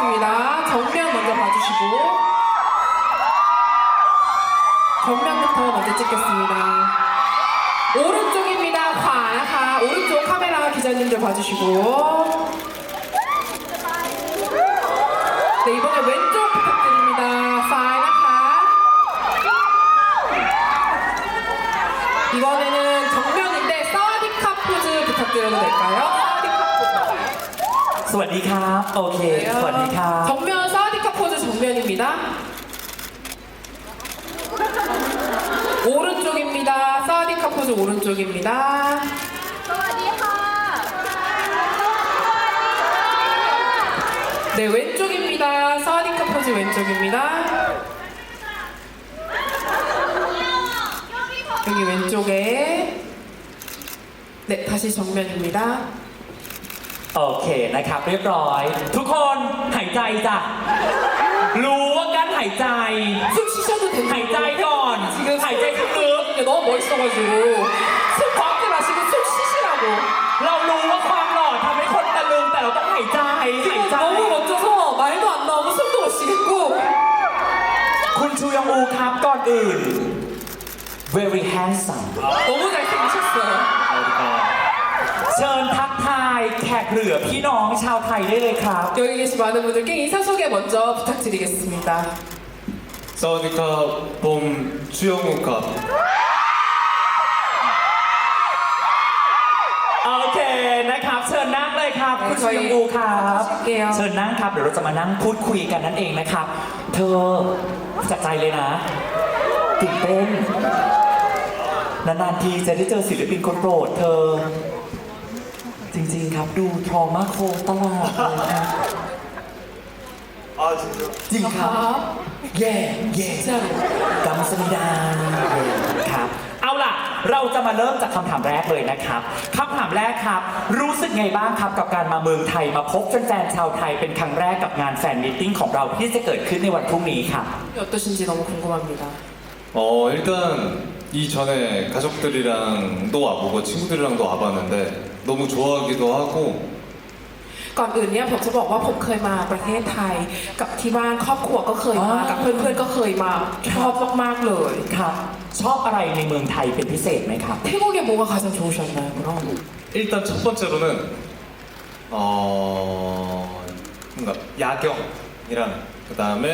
하겠습니다. 정면 먼저 봐주시고 정면부터 먼저 찍겠습니다. 오른쪽입니다. 하하 오른쪽 카메라 기자님들 봐주시고 네 이번에 왼쪽 สวัสดีครับ โอเค สวัสดีครับ 정면 사와디카 포즈 정면입니다. 오른쪽입니다. 사와디카 포즈 오른쪽입니다. สวัสดีค่ะ 네, 왼쪽입니다. 사와디카 포즈 왼쪽입니다. 여기 왼쪽에. 네, 다시 정면입니다. โอเคนะครับ เรียบร้อย ทุกคนหายใจจ้ะ รู้ว่าการหายใจ 숨 쉬셔도 됩니다. หายใจก่อน 지금 หายใจลึก 이게 너무 멋있어가지고 숨 과하게 마시고 숨 쉬시라고. ๆเรารู้ว่าความหล่อทำให้คนตะลึงแต่เราต้องหายใจ หาย 지금 ใจ 너무 멋져서 말도 안 나오고 숨도 못 쉬겠고 คุณชูยองอูครับก่อนอื่น very handsome 너무 잘생기셨어요. เชิญทักทายแขกเหลือพี่น้องชาวไทยได้เลยครับ 여기 계신 많은 분들께 인사 소개 먼저 부탁드리겠습니다. 사우디카 봄 주영우카 โอเคนะครับ เชิญนั่งเลยครับ คุณชูยองอูครับ เชิญนั่งครับ เดี๋ยวเราจะมานั่งพูดคุยกันนั่นเองนะครับ เธอจากใจเลยนะตื่นเต้น นานๆทีจะได้เจอศิลปินคนโปรดเธอ จริงๆครับดูทรมาโคตลอดเลยครับ 아 진짜 จริงครับ 아, แย่แย่ 진짜로. กำสมิดาครับ เอาล่ะ เราจะมาเริ่มจากคำถามแรกเลยนะครับคำถามแรกครับ รู้สึกไงบ้างครับกับการมาเมืองไทยมาพบแฟนๆชาวไทยเป็นครั้งแรกกับงานแฟนมิทติ้งของเราที่จะเกิดขึ้นในวันพรุ่งนี้ครับ 어떠신지 너무 궁금합니다. 어 일단 이전에 가족들이랑도 와보고 친구들이랑도 와봤는데 너무 좋아하기도 하고 ก่อนอื่นเนี่ยผมจะบอกว่าผมเคยมาประเทศไทย กับที่บ้านครอบครัวก็เคยมา อ่ากั กับเพื่อนๆก็เคยมาชอบมากๆเลย ครับ ชอบอะไรในเมืองไทยเป็นพิเศษไหมครับ 태국에 뭐가 가장 좋으셨나요? 그럼 일단 첫 번째로는 어 뭔가 야경이랑 그 다음에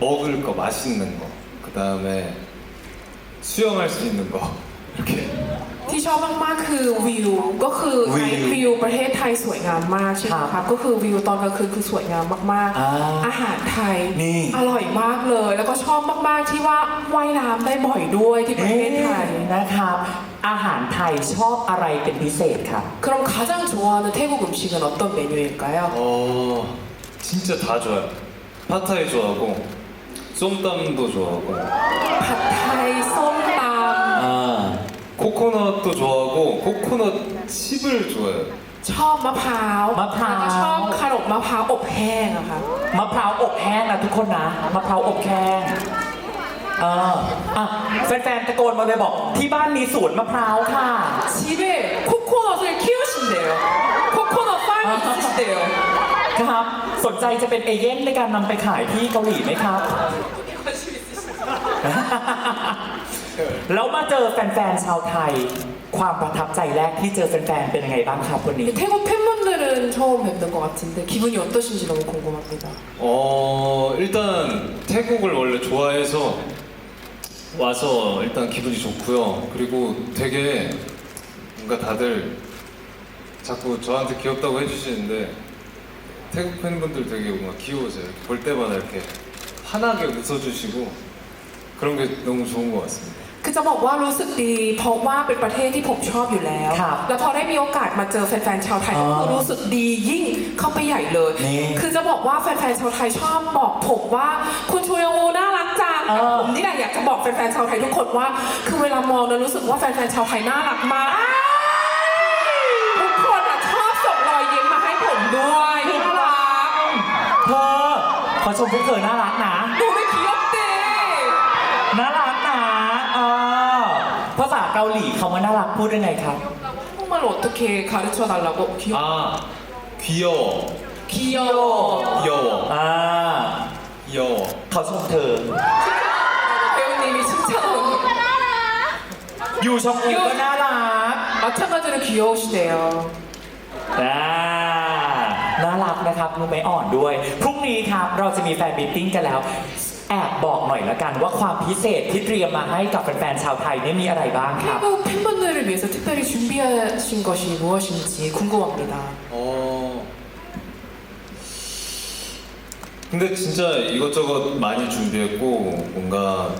먹을 거 맛있는 거 그 다음에 수영할 수 있는 거 이렇게 ที่ชอบมากๆคือวิวก็คือ วิว วิวประเทศไทยสวยงามมากใช่ไหม ค ค รั รั บบ ก็คือวิวตอนกลางคืนคือสวยงามมาก อ่า ๆ อาหารไทย นี่ อร่อยมากเลย แล้วก็ชอบมากๆที่ว่าว่ายน้ำได้บ่อยด้วยที่ประเทศไทย นะครับ อาหารไทยชอบอะไรเป็นพิเศษครับ 그럼 가장 좋아하는 태국 음식은 어떤 메뉴일까요? 어 진짜 다 좋아요 파타이 좋아하고 쏨땀도 좋아하고 ผัดไทยส้มต อ่า 코코넛도 좋아하고 코코넛 칩을 좋아해요 ำชอบมะพร้าว มะพร้าว แล้วก็ชอบขนมมะพร้าวอบแห้งอะค่ะ มะพร้าวอบแห้งนะทุกคนนะมะพร้าวอบแห้งเอออ่ะแฟนๆตะโกนมาเลยบอก ที่บ้านมีสวนมะพร้าวค่ะ 집에 코코넛을 키우신대요. 코코넛 파ร์ม 있으시대요. ครับ สนใจจะเป็นเอเย่นในการนำไปขายที่เกาหลีไหมครับ 관심 있으시대요. แล้วมาเจอแฟนๆชาวไทย ความประทับใจแรกที่เจอแฟนๆเป็นยังไงบ้างครับวันนี้ 태국 팬분들은 처음 뵙는 것 같은데 기분이 어떠신지 너무 궁금합니다. 어 일단 태국을 원래 좋아해서 와서 일단 기분이 좋고요. 그리고 되게 뭔가 다들 자꾸 저한테 귀엽다고 해주시는데 태국 팬분들 되게 뭔가 귀여우세요. 이렇게 볼 때마다 이렇게 환하게 웃어주시고 그런 게 너무 좋은 것 같습니다. คือจะบอกว่ารู้สึกดี เพราะว่าเป็นประเทศที่ผมชอบอยู่แล้ว ครับแล้วพอได้มีโอกาสมาเจอแฟนๆชาวไทยอ๋อก็คือรู้สึกดียิ่งเข้าไปใหญ่เลย นี่คือจะบอกว่าแฟนๆชาวไทยชอบบอกผมว่า คุณชูยองอูน่ารักจังเออ ผมนี่แหละอยากจะบอกแฟนๆชาวไทยทุกคนว่า คือเวลามองแล้วรู้สึกว่าแฟนๆชาวไทยน่ารักมากทุกคนอะชอบส่งรอยยิ้มมาให้ผมด้วยน่ารักเธอขอชมพวกเธอน่ารักนะ ดูไม่ ษาเกาหลีคำว่าน่ารักพูดยังไงครับ 한국말 어떻게 가르쳐 달라고 귀여 아 귀여워 귀여워 귀여워 อ่า 귀여워 เขาชมเธอ 배우님이 칭찬하는 거. ยูชองอูก็น่ารัก 마찬가지로 귀여우시대요. อ่าน่ารักนะครับมือไม่อ่อนด้วย พรุ่งนี้ครับเราจะมีแฟนมิทติ้งกันแล้ว แอบบอกหน่อยละกันว่าความพิเศษที่เตรียมมาให้กับแฟนๆชาวไทยเนี่ยมีอะไรบ้างครับ 태국 팬분들을 위해서 특별히 준비하신 것이 무엇인지 궁금합니다. 어. 근데 진짜 이것저것 많이 준비했고 뭔가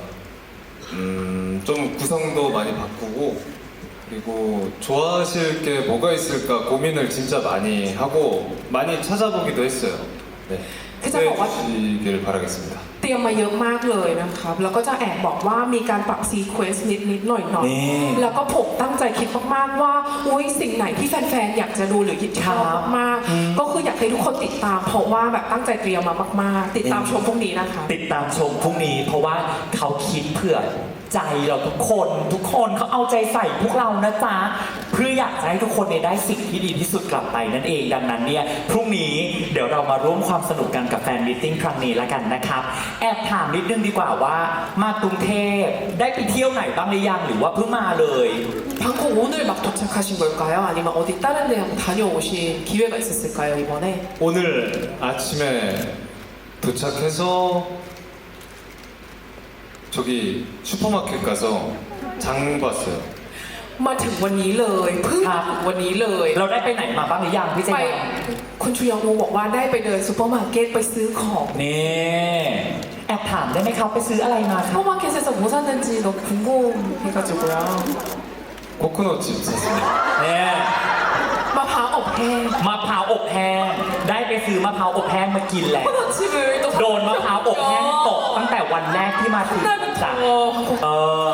음, 좀 구성도 많이 바꾸고 그리고 좋아하실 게 뭐가 있을까 고민을 진짜 많이 하고 많이 찾아보기도 했어요. 네. 그죠, 기대해 뭐, 주시길 바라겠습니다. เตรียมมาเยอะมากเลยนะครับ แล้วก็จะแอบบอกว่ามีการปรับซีเควนซ์นิดนิดๆหน่อยหน่อยนี่ แล้วก็ผมตั้งใจคิดมากๆว่า อุ้ยสิ่งไหนที่แฟนๆ อยากจะดูหรือยินชอบมากๆก็คืออยากให้ทุกคนติดตาม เพราะว่าแบบตั้งใจเตรียมมามาก ๆ ติดตามชมพรุ่งนี้นะคะ ติดตามชมพรุ่งนี้เพราะว่าเขาคิดเผื่อ ใจเราทุกคนทุกคนเขาเอาใจใส่พวกเรานะจ๊ะเพื่ออยากจะให้ทุกคนเนี่ยได้สิ่งที่ดีที่สุดกลับไปนั่นเองดังนั้นเนี่ยพรุ่งนี้เดี๋ยวเรามาร่วมความสนุกกันกับแฟนมิทติ้งครั้งนี้ละกันนะครับ แอบถามนิดนึงดีกว่าว่า มากรุงเทพได้ไปเที่ยวไหนบ้างหรือยังหรือว่าเพิ่งมาเลย 방콕 오늘 막 도착하신 걸까요? 아니면 어디 다른 데 한번 다녀오신 기회가 있었을까요, 이번에? 오늘 아침에 도착해서 저기 슈퍼마켓 가서 장 봤어요. มาถึงวันนี้เลยเพิ่ง ครั มา บ ถึงวันนี้เลย เราได้ไปไหนมาบ้างหรือยังพี่เจ ไป ยอน คุณชูยองอูบอกว่าได้ไปเดินซูเปอร์มาร์เก็ตไปซื้อของ นี่แอบถามได้ไหมครับไปซื้ออะไรมาครับ 슈퍼마켓에서 뭐 샀는지 너무 궁금해가지고요. 코코넛 칩 샀습니다. เนี่ มะพร้าวอบแห้ง ได้ไปซื้อมะพร้าวอบแห้งมากินแหละ 코코넛칩을 또 โดนมะพร้าวอบแห้งตกตั้งแต่วันแรกที่มาถึง 날부터 จ้ะเออ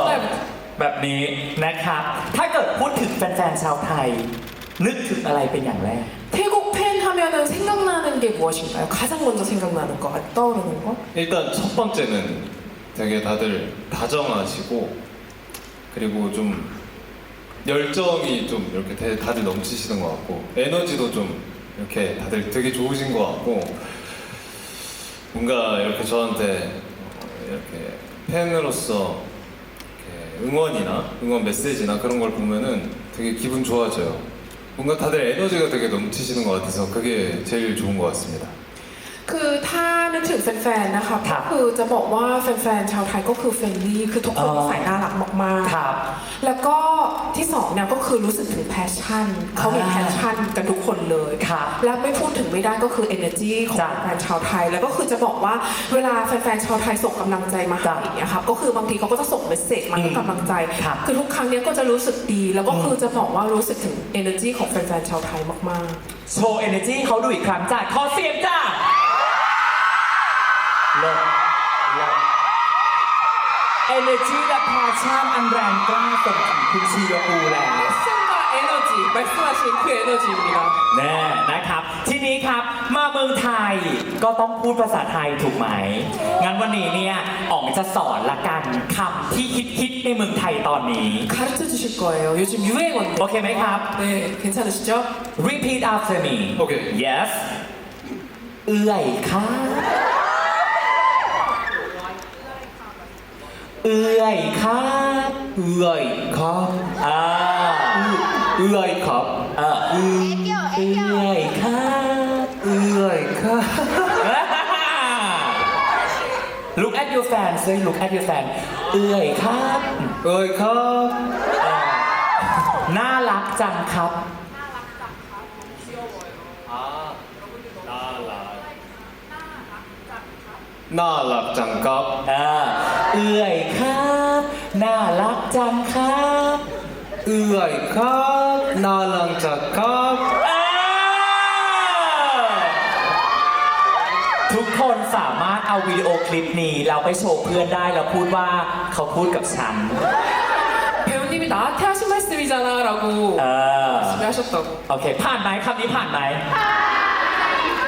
แบบนี้นะครับ ถ้าเกิดพูดถึงแฟนๆชาวไทย นึกถึงอะไรเป็นอย่างแรก 태국 팬 하면은 생각나는 게 무엇인가요? 가장 먼저 생각나는 거, 떠오르는 거? 일단 첫 번째는 되게 다들 다정하시고 그리고 좀 열정이 좀 이렇게 다들 넘치시는 것 같고 에너지도 좀 이렇게 다들 되게 좋으신 것 같고 뭔가 이렇게 저한테 이렇게 팬으로서 이렇게 응원이나 응원 메시지나 그런 걸 보면은 되게 기분 좋아져요. 뭔가 다들 에너지가 되게 넘치시는 것 같아서 그게 제일 좋은 것 같습니다. 그 다. นึกถึงแฟนๆ นะคะครัก็บคือจะบอกว่าแฟนๆ ชาวไทยก็คือเฟรนลี่ คือทุกคนอ๋อใส่น่ารักมากครับๆแล้วก็ที่สองเนี่ยก็คือรู้สึกถึงแพชชั่น เขาเห็นอ่าแพชชั่นกันทุกคนเลยครับและไม่พูดถึงไม่ได้ก็คือ energy ของจ้ะแฟนๆชาวไทย แล้วก็คือจะบอกว่าเวลาแฟนๆ ชาวไทยส่งกำลังใจมาให้จ้ะอย่างเงี้ยครับ ก็คือบางทีเขาก็จะส่งเมสเซจมาให้อืมกำลังใจ ครับ คือทุกครั้งเนี้ยก็จะรู้สึกดี แล้วก็คือจะบอกว่ารู้สึกถึง energy ของแฟนๆ ชาวไทยมากๆ โชว์ energy เขาดูอีกครั้งจ้ะขอเสียงจ้ะ เลิศเลิศ energy และ passion อันแรงกล้าส่งถึงคุณชีโยอูแล้ว 패션과 에너지 말씀하신 그 에너지입니다. แน่นะครับ ทีนี้ครับมาเมืองไทยก็ต้องพูดภาษาไทยถูกไหม งั้นวันนี้เนี่ยอ๋องจะสอนละกันคำที่ฮิตๆในเมืองไทยตอนนี้ 가르쳐 주실 거예요. 요즘 유행어인데. โอเคไหมครับ 네, 괜찮으시죠? repeat after me โอเค yes เอื่อยครับเอื่อยครับอ่าเอื่อยครับอ่าเอื่อยครับเอื่อยครับ Look at your fan เซย Look at your fan เอื่อยครับ เอื่อยครับน่ารักจังครับน่ารักจังครับน่ารักจังครับอ่า เอื่อยครับ น่ารักจังครับ 으아이 컵 나랑 장갑 เออทุกคนสามารถเอาวิดีโอคลิปนี้เราไปโชว์เพื่อนได้แล้วพูดว่าเขาพูดกับฉัน 배우님이 나한테 하신 말씀이잖아 라고 เออ 하셨다고. โอเค ผ่านไหมคำนี้ผ่านไหม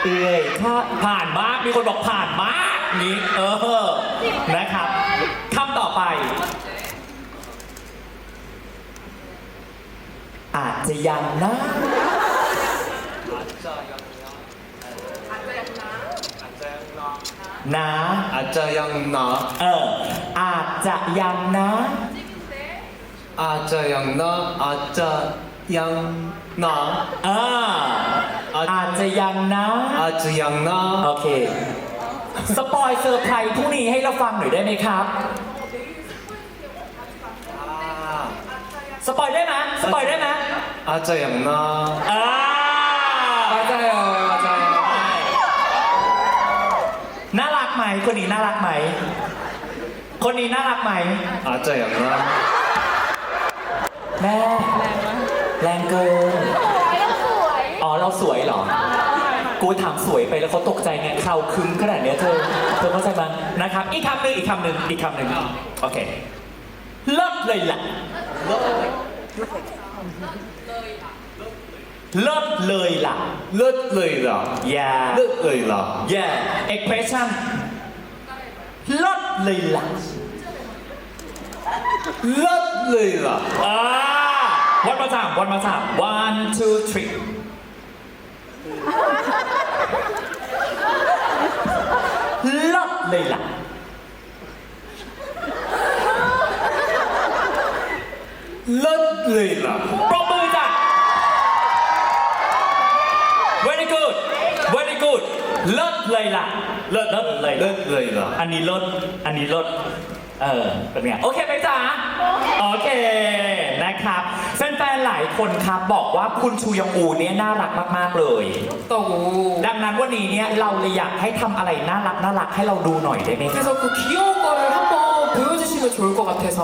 เอ้ยถ้าผ่านมาก มีคนบอกผ่านมาก นี้เออ นะครับคำต่อไป อาจจะยังนะนะ อาจจะยังนะเออ อาจจะยังนะ อาจจะยังนะอาจจะยังนะเอออาจจะยังนะอาจจะยังนะโอเค สปอยเซอร์ไพรส์พรุ่งนี้ให้เราฟังหน่อยได้ไหมครับ สปอยได้ไหมสปอยได้ไหม 아짜양나 อ่า 맞아요, 맞아요. น่ารักไหม คนนี้น่ารักไหม คนนี้น่ารักไหม 아짜양나 แม่ แรงเกิน อ๋อ เราสวยเหรอ กูถามสวยไปแล้วเขาตกใจไงเขาคึ้มขนาดเนี้ยเธอ เธอเข้าใจมั้ยนะครับ อีกคำหนึ่งอีกคำหนึ่งอีกคำหนึ่งโอเคเลิศเลยล่ะเลิศเลยเลิศเลยล่ะเลิศเลยล่ะ yeah เลิศเลยล่ะ yeah expression เลิศเลยล่ะเลิศเลยล่ะอ่าวันมาสามวันมาสาม one two three ลดเลยล่ะ เลิศเลยล่ะปรบมือจ้ะ very good very good เลิศเลยล่ะ เลิศเลเลยล่ะ เลิศเลยเหรอ อันนี้เลิศอันนี้เลิศ เออ เป็นไง โอเคไหมจ๊ะ โอเค นะครับ แฟนๆ หลายคนครับบอกว่าคุณชูยองอูเนี่ยน่ารักมากๆ เลย 또고. ดังนั้นวันนี้เนี่ยเราเลยอยากให้ทำอะไรน่ารักน่ารักให้เราดูหน่อยได้ไหมครับ 그래서 그 귀여운 거를 한번 보여주시면 좋을 것 같아서.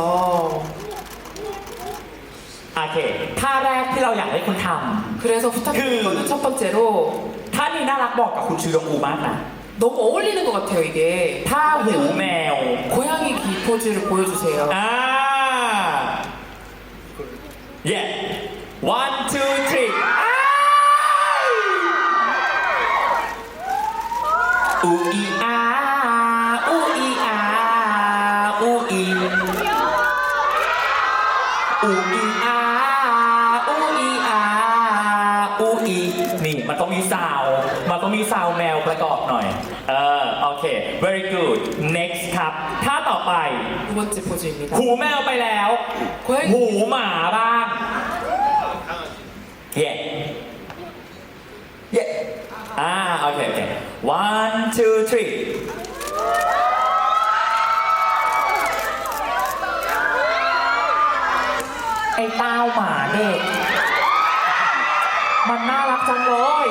โอเค ท่าแรกที่เราอยากให้คุณท 그래서 부탁드린 그- 거는 첫 번째로 ำท่านี้น่ารักบอกกับคุณชูยองอูมากนะ 너무 어울리는 것 같아요 이게 다 좋네요. 고양이 귀 포즈를 보여주세요 아, 예, one, two, three. 아, 우이 아. วด์แมวประกอบหน่อย เออ โอเค very good next ครับท่าต่อไป 두 번째 포즈입니다. หูแมวไปแล้ว 고양이 หูหมาบ้าง เย่เย่อ่า โอเค โอเค one two three ไอ้เต้าหมาเด็ก มันน่ารักจังเลย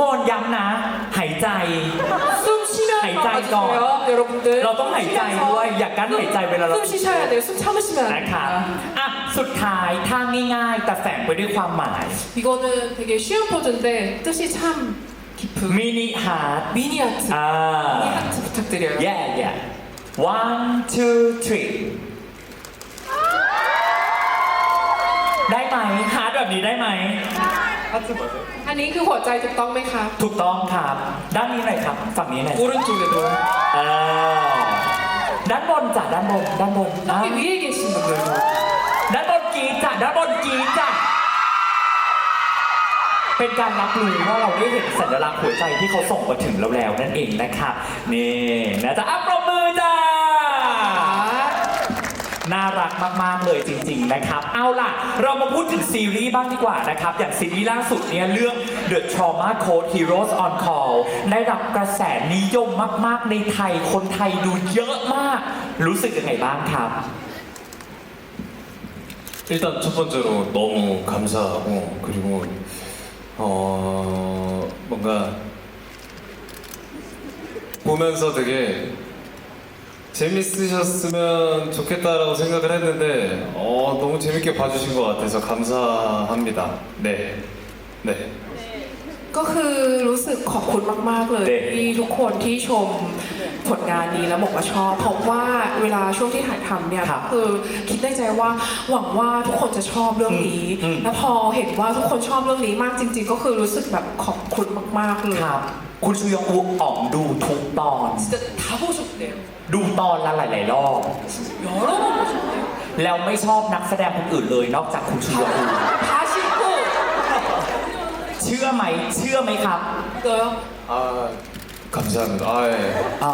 คนย้ำนะ หายใจ 숨 쉬면서 하이자이 봐주세요, 여러분들. เราต้องหายใจด้วย อย่ากั้นหายใจเวลาเรา 숨 쉬셔야 돼요. 숨 참으시면 안 นะครับ 됩니다. อ่ะ สุดท้ายท่าง่ายๆ แต่แฝงไปด้วยความหมาย 이거는 되게 쉬운 포즈인데 뜻이 참 깊은 มินิฮาร์ด 미니 하트. อ่า 미니 하트 부탁드려요. yeah yeah one two three ได้ไหมฮาร์ดแบบนี้ได้ไหม อั นนี้คือหัวใจถูกต้องไหมคะ ถูกต้องครับ ด้านนี้หน่อยครับ ฝั่งนี้หน่อย 오른쪽에도 เออด้านบนจ้ะด้านบน ด้านบนอ่ะ 여기 위에 계신 분들도 ด้านบนกรีดจ้ะด้านบนกรีดจ้ะ เป็นการรับรู้ว่าเราได้เห็นสัญลักษณ์หัวใจที่เขาส่งมาถึงเราแล้วนั่นเองนะครับ นี่นะจ๊ะอัปรบ น่ารักมาก ๆ เลยจริง ๆ นะครับ เอาล่ะ เรามาพูดถึงซีรีส์บ้างดีกว่านะครับ อย่างซีรีส์ล่าสุดเนี่ยเรื่อง The Trauma Code Heroes on Call ได้รับกระแสนิยมมาก ๆ ในไทย คนไทยดูเยอะมาก รู้สึกยังไงบ้างครับ 일단 첫 번째로 너무 감사하고 그리고 어 뭔가 보면서 되게 재밌으셨으면 좋겠다라고 생각을 했는데 어 너무 재밌게 봐주신 것 같아서 감사합니다. 네, 네. ก็คือรู้สึกขอบคุณมาก ๆ เลย เด็ก ที่ทุกคนที่ชมผลงานนี้แล้วบอกว่าชอบเพราะว่าเวลาช่วงที่ถ่ายทำเนี่ย ครับ คือคิดในใจว่าหวังว่าทุกคนจะชอบเรื่องนี้ อืมอืม แล้วพอเห็นว่าทุกคนชอบเรื่องนี้มากจริง ๆ ก็คือรู้สึกแบบขอบคุณมาก ๆ เลย ครับ คุณชูยองอูอ๋องดูทุกตอน 진짜 다 보셨대요 ดูตอนละหลาย ๆ รอบ 여러 번 보셨대요 แล้วไม่ชอบนักแสดงคนอื่นเลยนอกจากคุณชูยองอู 다 싫고 เชื่อไหม เชื่อไหมครับ 있어요? 아 감사합니다. 아, 예. อ๋อ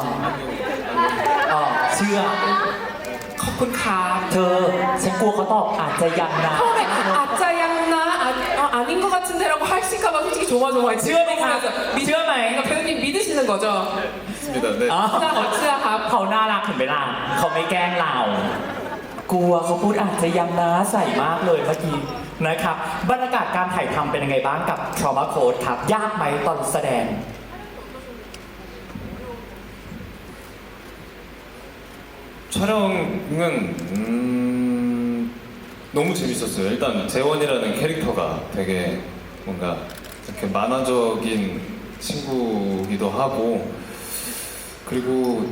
อ๋อเชื่อ ขอบคุณครับ เธอฉันกลัวเขาตอบอาจจะยังนะ 처음에 아짜양나 아, 아, 아닌 것 같은데라고 하실까봐 솔직히 조마조마했어요. เชื่อไหมครับเชื่อไหม 그러니까 배우님 믿으시는 거죠? 있습니다. 네. อ๋อ 나 어찌야 เขาน่ารักเห็นไหมล่ะเขาไม่แกล้งเรา กลัวเขาพูดอาจจะยังนะใส่มากเลยเมื่อกี้นะครับ บรรยากาศการถ่ายทำเป็นยังไงบ้างกับ Trauma Code ครับ ยากไหมตอนแสดง 촬영은 음, 너무 재밌었어요. 일단 재원이라는 캐릭터가 되게 뭔가 이렇게 만화적인 친구기도 하고 그리고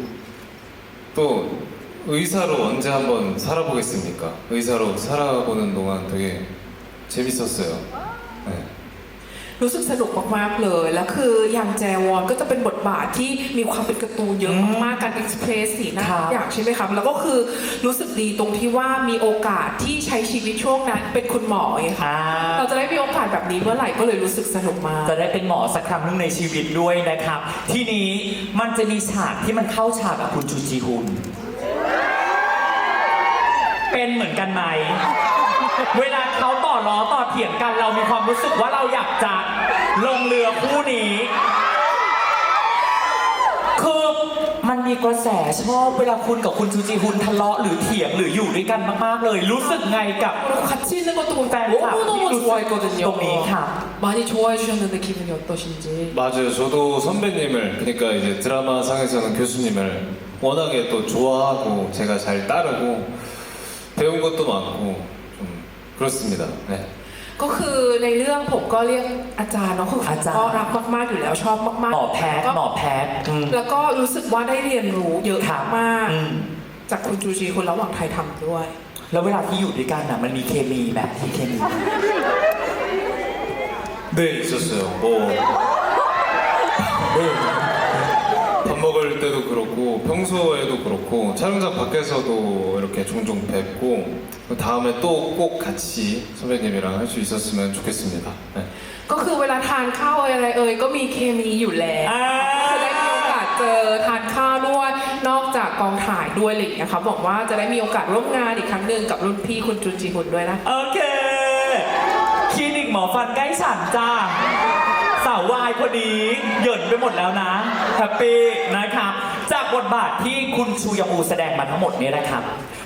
또 의사로 언제 한번 살아보겠습니까? 의사로 살아보는 동안 되게 재밌었어요. 네. รู้สึกสนุกมากๆเลย แล้วคืออย่างแจวอนก็จะเป็นบทบาทที่มีความเป็นการ์ตูนเยอะมากๆการเอ็กซ์เพรสสีหน้าครับทุกอย่างใช่ไหมครับแล้วก็คือรู้สึกดีตรงที่ว่ามีโอกาสที่ใช้ชีวิตช่วงนั้นเป็นคุณหมอไงคะอ่าเราจะได้มีโอกาสแบบนี้เมื่อไหร่ก็เลยรู้สึกสนุกมาก จะได้เป็นหมอสักครั้งหนึงในชีวิตด้วยนะครับ ทีนี้มันจะมีฉากที่มันเข้าฉากกับคุณจูจีฮุน เป็นเหมือนกันไหม เวลาเขาต่อ ล้อต่อเถียงกันเรามีความรู้สึกว่าเราอยากจะลงเรือคู่นี้ คือมันมีกระแสชอบเวลาคุณกับคุณจูจีฮุนทะเลาะหรือเถียงหรืออยู่ด้วยกันมากๆเลย รู้สึกไงกับ 그리고 같이 있는 것도 보니까 팬 클럽. 너무너무 좋아했거든요. 동의카. 많이 좋아해 주셨는데 기분이 어떠신지. 맞아요. 저도 선배님을 그러니까 이제 드라마 상에서는 교수님을 워낙에 또 좋아하고 제가 잘 따르고 배운 것도 많고 좀 그렇습니다. 네. ก็คือในเรื่องผมก็เรียกอาจารย์เนาะคือผม อาจารย์ ก็รักมากๆอยู่แล้วชอบมากๆ หมอแพทย์ ก็ หมอแพทย์อืม แล้วก็รู้สึกว่าได้เรียนรู้เยอะ ครับ มาก อืม ๆจากคุณจูจีคนระหว่างไทยทำด้วย แล้วเวลาที่อยู่ด้วยกันน่ะมันมีเคมีแบบที่เคมี 네 있었어요. 뭐. 네. 밥 먹을 때도 그렇고 평소에도 그렇고 촬영장 밖에서도 이렇게 종종 뵙고 다음에 또 꼭 같이 선배님이랑 할 수 있었으면 좋겠습니다. 네. ก็คือเวลาทานข้าวอะไรเอ่ยก็มีเคมีอยู่แล้ว อ่า จะได้มีโอกาสเจอทานข้าวด้วยนอกจากกองถ่ายด้วยอะไรอย่างเงี้ยครับบอกว่าจะได้มีโอกาสร่วมงานอีกครั้งหนึ่งกับรุ่นพี่คุณจุนจีฮุนด้วยนะ โอเค คลินิกหมอฟันใกล้ฉันจ้า สาววายพอดีเหยินไปหมดแล้วนะ แฮปปี้นะครับ จากบทบาทที่คุณชูยองอูแสดงมาทั้งหมดเนี่ยนะครับ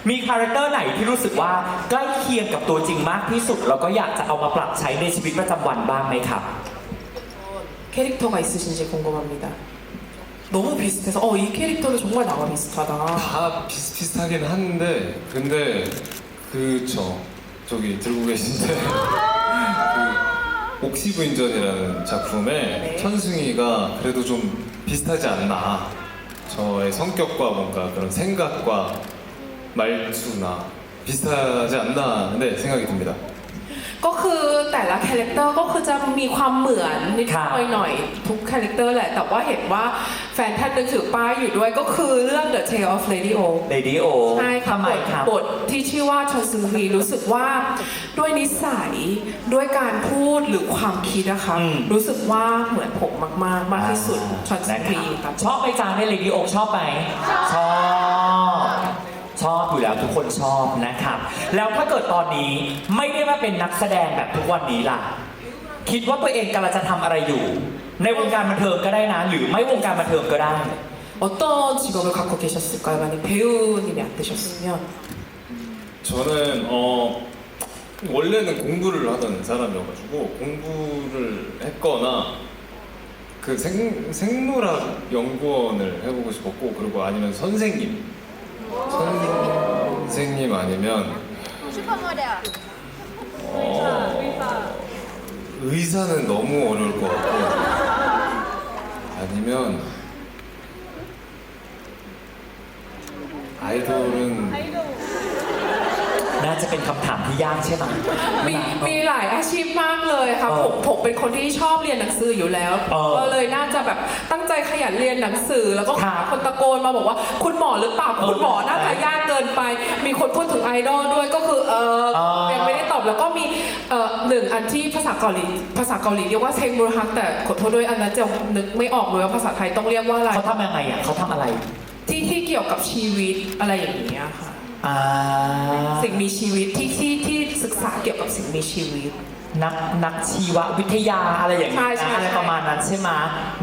มีคาแรคเตอร์ไหนที่รู้สึกว่าใกล้เคียงกับตัวจริงมากที่สุด แล้วก็อยากจะเอามาปรับใช้ในชีวิตประจำวันบ้างไหมครับ 캐릭터가 있으신지 궁금합니다. 너무 비슷해서 어 이 캐릭터는 정말 나와 비슷하다. 다 비슷비슷하긴 한데 근데 그저 저기 들고 계신데 그 옥시부인전이라는 작품에 네. 천승이가 그래도 좀 비슷하지 않나 저의 성격과 뭔가 그런 생각과 말투나 비슷하지 않나 네 생각이 듭니다. ก็คือแต่ละคาแรคเตอร์ก็คือจะมีความเหมือนนิดครับหน่อยหน่อยๆทุกคาแรคเตอร์แหละ แต่ว่าเห็นว่าแฟนท่านหนึงถือป้ายอยู่ด้วยก็คือเรื่อง The Tale of Lady O เลดี้โอใช่ค่ะทำไมครับบทที่ชื่อว่าชอนซึงฮีรู้สึกว่าด้วยนิสัยด้วยการพูดหรือความคิดนะคะ อืม รู้สึกว่าเหมือนผมมากๆ มากที่สุดชอนซึนะงคฮีรับครับ ชอบไหมจ้าในเลดี้โอชอบไหมชอบ ชอบอยู่แล้วทุกคนชอบนะครับ แล้วถ้าเกิดตอนนี้ไม่ได้มาเป็นนักแสดงแบบทุกวันนี้ล่ะ คิดว่าตัวเองกำลังจะทำอะไรอยู่ ในวงการบันเทิงก็ได้นะ หรือไม่วงการบันเทิงก็ได้ 어떤 직업을 갖고 계셨을까요? 만약 배우님이 안 되셨으면 저는 어 원래는 공부를 하던 사람이어가지고 공부를 했거나 그 생, 생물학 연구원을 해보고 싶었고 그리고 아니면 선생님 선생님 아니면 슈퍼모델. 어, 의사는 너무 어려울 것 같고 아니면 아이돌은 น่าจะเป็นคำถามที่ยากใช่ไหม มีมีหลายอาชีพมากเลยค่ะเออผมผมเป็นคนที่ชอบเรียนหนังสืออยู่แล้วเออก็เลยน่าจะแบบตั้งใจขยันเรียนหนังสือ แล้วก็ครับคนตะโกนมาบอกว่า คุณหมอหรือเปล่าเออคุณหมอน่าจะยากเกินไป มีคนพูดถึงไอดอลด้วยก็คือเอออ๋อยังไม่ได้ตอบแล้วก็มีเอ่อหนึ่งอันที่ภาษาเกาหลีภาษาเกาหลีเรียกว่าเซงมูฮักแต่ขอโทษด้วยอันนั้นจะนึกไม่ออกเลยว่าภาษาไทยต้องเรียกว่าอะไรเขาทำยังไงอะเขาทำอะไร ที่ที่เกี่ยวกับชีวิตอะไรอย่างเงี้ยค่ะ สิ่งมีชีวิตที่ที่ที่ศึกษาเกี่ยวกับสิ่งมีชีวิต นักนักชีววิทยาอะไรอย่างเงี้ยอะไรประมาณนั้นใช่ไหม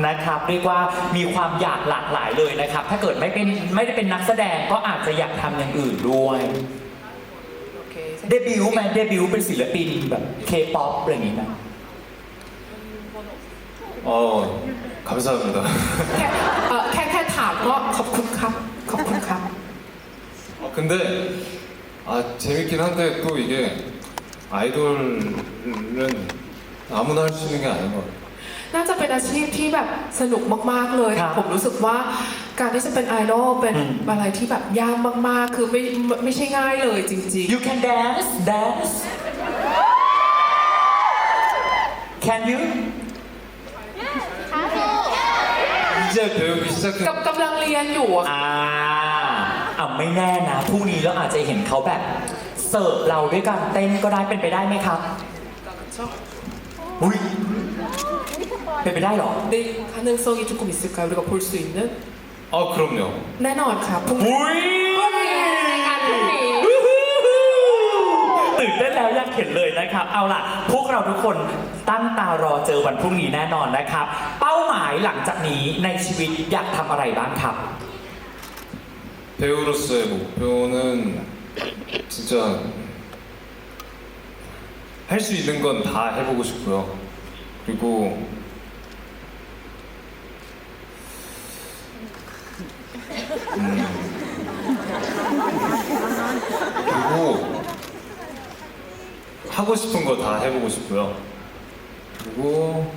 นะครับ เรียกว่ามีความอยากหลากหลายเลยนะครับ ถ้าเกิดไม่เป็นไม่ได้เป็นนักแสดงก็อาจจะอยากทำอย่างอื่นด้วยเดบิวต์ไหมเดบิวต์เป็นศิลปินแบบเคป๊อปอะไรอย่างเงี้ยนะโอ้합니 다. แค่เรับแค่แค่ถามก็ขอบคุณครับ 근데 아 재밌긴 한데 또 이게 아이돌은 아무나 할 수 있는 게 아닌 것 같아요. น่าจะเป็นอาชีพที่แบบสนุกมาก ๆ เลย ครับ ผมรู้สึกว่าการที่จะเป็นไอดอลเป็น อืม อะไรที่แบบยากมาก ๆ คือไม่ไม่ไม่ใช่ง่ายเลยจริง You can dance dance Can you 이제 배우기 ๆ 시작했 กับกำลังเรียนอยู่อะ อ่า อ่าไม่แน่นะพรุ่งนี้เราอาจจะเห็นเขาแบบเสิร์ฟเราด้วยการเต้นก็ได้เป็นไปได้ไหมครับ อุ้ยเป็นไปได้เหรอ ใน가능성이조금있을까요우리가볼수있는 아 그럼요. แน่นอนครับพรุ่งนี้ อุ้ย รายการพรุ่งนี้ ตื่นเต้นแล้วอยากเห็นเลยนะครับ เอาล่ะ พวกเราทุกคนตั้งตารอเจอวันพรุ่งนี้แน่นอนนะครับ เป้าหมายหลังจากนี้ในชีวิตอยากทำอะไรบ้างครับ 배우로서의 목표는 진짜 할 수 있는 건 다 해보고 싶고요. 그리고 하고 싶은 거 다 해보고 싶고요. 그리고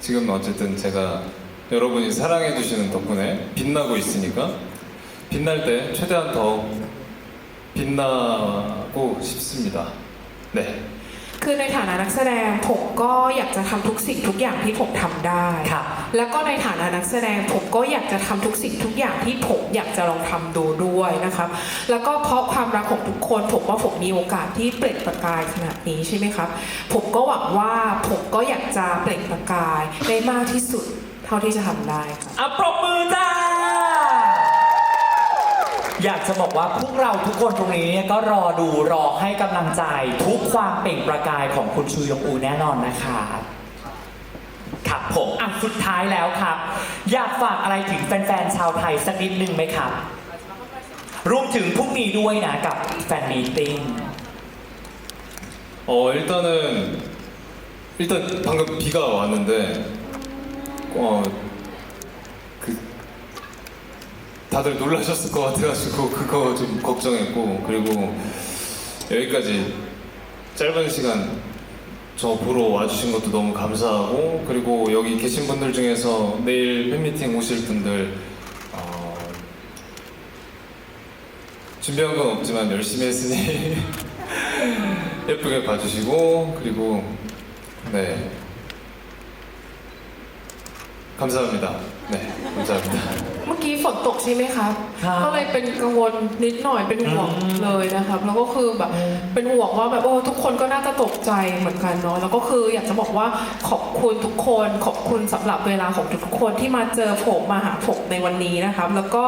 지금 어쨌든 제가 여러분이 사랑해 주시는 덕분에 빛나고 있으니까 빛날 때 최대한 더 빛나고 싶습니다. 네. คือในฐานะนักแสดงผมก็อยากจะทำทุกสิ่งทุกอย่างที่ผมทำได้ ครับ แล้วก็ในฐานะนักแสดงผมก็อยากจะทำทุกสิ่งทุกอย่างที่ผมอยากจะลองทำดูด้วยนะครับ แล้วก็เพราะความรักของทุกคนผมว่าผมมีโอกาสที่เปล่งประกายขนาดนี้ใช่ไหมครับ ผมก็หวังว่าผมก็อยากจะเปล่งประกายได้มากที่สุดเท่าที่จะทำได้ครับ อ่ะปรบมือจ้า อยากจะบอกว่าพวกเราทุกคนตรงนี้เนี่ยก็รอดูรอให้กำลังใจ ทุกความเปล่งประกายของคุณชูยงอูแน่นอนนะคะครับผมอ่ะสุดท้ายแล้วครับ อยากฝากอะไรถึงแฟนๆชาวไทยสักนิดนึงไหมครับ รวมถึงพรุ่งนี้ด้วยนะกับแฟนมีตติ้ง 어 일단은 일단 방금 비가 왔는데 어 다들 놀라셨을 것 같아가지고 그거 좀 걱정했고 그리고 여기까지 짧은 시간 저 보러 와주신 것도 너무 감사하고 그리고 여기 계신 분들 중에서 내일 팬미팅 오실 분들 어, 준비한 건 없지만 열심히 했으니 예쁘게 봐주시고 그리고 네 감사합니다. 네 감사합니다. เมื่อกี้ฝนตกใช่ไหมครับ ครับ ก็เลยเป็นกังวลนิดหน่อยเป็นห่วง อืม เลยนะครับ แล้วก็คือแบบเป็นห่วงว่าแบบโอ้ทุกคนก็น่าจะตกใจเหมือนกันเนาะ แล้วก็คืออยากจะบอกว่าขอบคุณทุกคน ขอบคุณสำหรับเวลาของทุกๆคนที่มาเจอผมมาหาผมในวันนี้นะครับ แล้วก็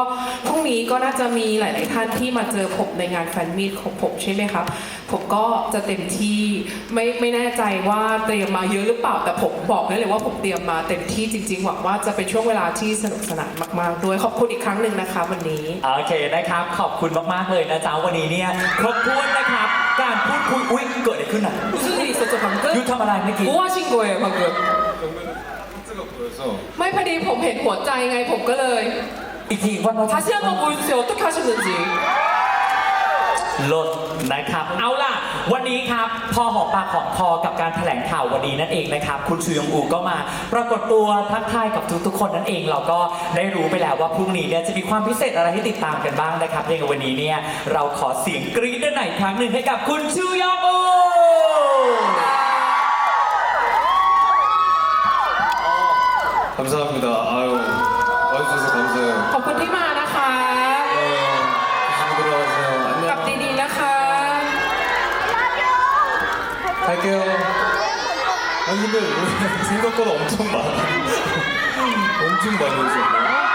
พรุ่งนี้ก็น่าจะมีหลาย ๆ ท่านที่มาเจอผมในงานแฟนมีตของผมใช่ไหมครับ ผมก็จะเต็มที่ไม่ไม่แน่ใจว่าเตรียมมาเยอะหรือเปล่า แต่ผมบอกได้เลยว่าผมเตรียมมาเต็มที่จริง ๆ หวังว่าจะเป็นช่วงเวลาที่สนุกสนานมาก ๆ ด้วย ขอบคุณอีกครั้งหนึ่งนะคะวันนี้ โอเคนะครับ ขอบคุณมาก ๆ เลยนะจ๊ะวันนี้เนี่ยครบถ้วนนะครับ การพูดคุยอุ้ยเกิดอะไรขึ้นอ่ะ 무슨 일이 있었죠 방금? ยุทธทำอะไรเมื่อกี้ 뭐 하신 거예요 방금? 정면에 하트가 보여서 ไม่พอดีผมเห็นหัวใจไงผมก็เลย อีกทีวันเรา 다시 한번 보여주세요 어떻게 하셨는지 ลดนะครับ เอาล่ะ วันนี้ครับ พอหอมปากหอมคอกับการแถลงข่าววันนี้นั่นเองนะครับ คุณชูยองอูก็มาปรากฏตัวทักทายกับทุกๆคนนั่นเอง เราก็ได้รู้ไปแล้วว่าพรุ่งนี้เนี่ยจะมีความพิเศษอะไรให้ติดตามกันบ้างนะครับในวันนี้เนี่ยเราขอเสียงกรี๊ดด้านไหนอยอีกครั้งหนึ่งให้กับคุณชูยองอู 감사합니다. 아유, 와주셔서 감사해요. ขอบคุณที่มา 갈게요. 아니 근데 왜 생각보다 엄청 많아. 엄청 많이 오셨네.